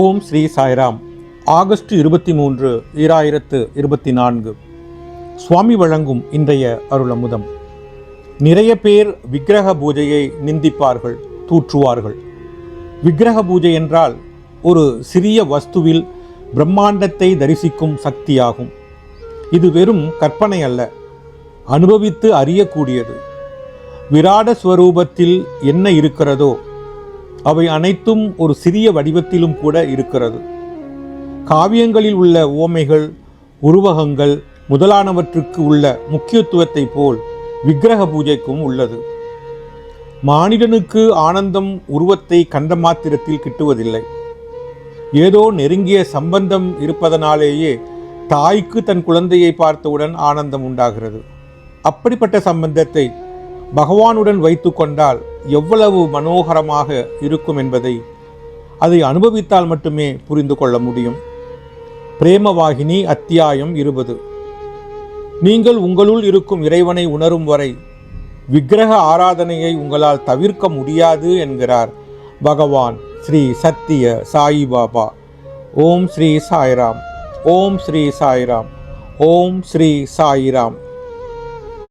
ஓம் Sri Sairam. August இருபத்தி மூன்று ஈராயிரத்து இருபத்தி நான்கு. சுவாமி வழங்கும் இன்றைய அருளமுதம். நிறைய பேர் விக்கிரக பூஜையை நிந்திப்பார்கள் தூற்றுவார்கள். விக்கிரக பூஜை என்றால் ஒரு சிறிய வஸ்துவில் பிரம்மாண்டத்தை தரிசிக்கும் சக்தியாகும். இது வெறும் கற்பனை அல்ல அனுபவித்து அறியக்கூடியது. விராட ஸ்வரூபத்தில் என்ன இருக்கிறதோ அவை அனைத்தும் ஒரு சிறிய வடிவத்திலும் கூட இருக்கிறது. காவியங்களில் உள்ள ஓமைகள் உருவகங்கள் முதலானவற்றுக்கு உள்ள முக்கியத்துவத்தை போல் விக்கிரக பூஜைக்கும் உள்ளது. மானிடனுக்கு ஆனந்தம் உருவத்தை கண்ட மாத்திரத்தில் கிட்டுவதில்லை. ஏதோ நெருங்கிய சம்பந்தம் இருப்பதனாலேயே தாய்க்கு தன் குழந்தையை பார்த்தவுடன் ஆனந்தம் உண்டாகிறது. அப்படிப்பட்ட சம்பந்தத்தை பகவானுடன் வைத்து கொண்டால் எவ்வளவு மனோகரமாக இருக்கும் என்பதை அதை அனுபவித்தால் மட்டுமே புரிந்து கொள்ள முடியும். பிரேமவாகினி அத்தியாயம் இருபது. நீங்கள் உங்களுள் இருக்கும் இறைவனை உணரும் வரை விக்கிரக ஆராதனையை உங்களால் தவிர்க்க முடியாது என்கிறார் பகவான் ஸ்ரீ சத்திய சாயிபாபா ஓம் ஸ்ரீ சாய்ராம். ஓம் ஸ்ரீ சாய்ராம். ஓம் ஸ்ரீ சாய்ராம்.